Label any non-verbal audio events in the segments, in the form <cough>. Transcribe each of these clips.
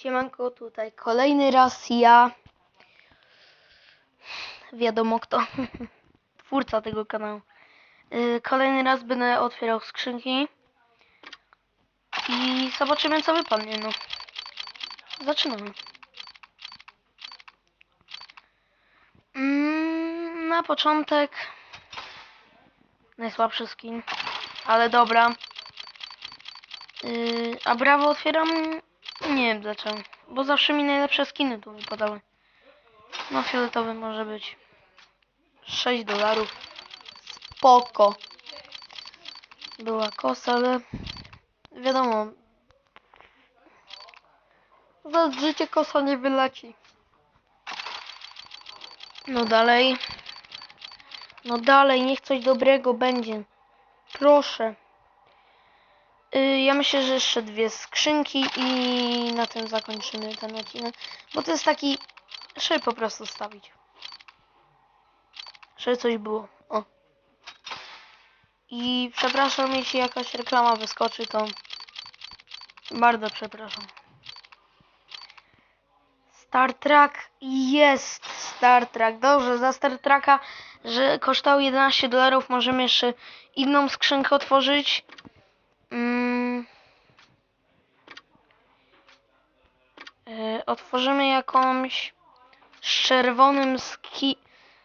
Siemanko, tutaj kolejny raz ja. Wiadomo kto. <laughs> Twórca tego kanału. Yy, Kolejny raz będę otwierał skrzynki. I zobaczymy co wypadnie, no. Zaczynamy. Mm, na początek najsłabszy skin, ale dobra. Yy, a brawo otwieram nie wiem dlaczego, bo zawsze mi najlepsze skiny tu wypadały. No fioletowy może być 6 dolarów. Spoko. Była kosa, ale wiadomo. Za życie kosa nie wyleci. No dalej. No dalej, niech coś dobrego będzie. Proszę. Y, Ja myślę, że jeszcze dwie skrzynki i na tym zakończymy ten odcinek. Bo to jest taki, żeby po prostu stawić. Żeby coś było. O. I przepraszam, jeśli jakaś reklama wyskoczy, to bardzo przepraszam. Star Trek jest Star Trek. Dobrze, za Star Treka, że kosztował 11 dolarów, możemy jeszcze inną skrzynkę otworzyć. Otworzymy jakąś z czerwonym ski,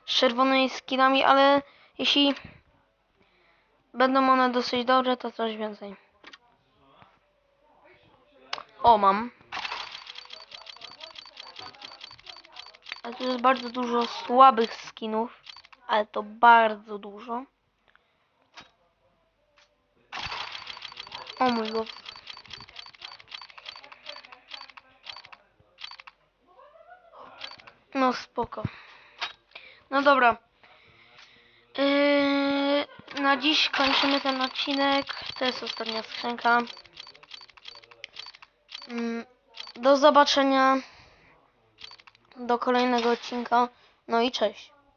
z czerwonymi skinami, ale jeśli będą one dosyć dobre, to coś więcej. O, mam. Ale tu jest bardzo dużo słabych skinów, ale to bardzo dużo. O mój Boże. No spoko. No dobra. Yy, na dziś kończymy ten odcinek. To jest ostatnia skrzynka. Mm, do zobaczenia. Do kolejnego odcinka. No i cześć.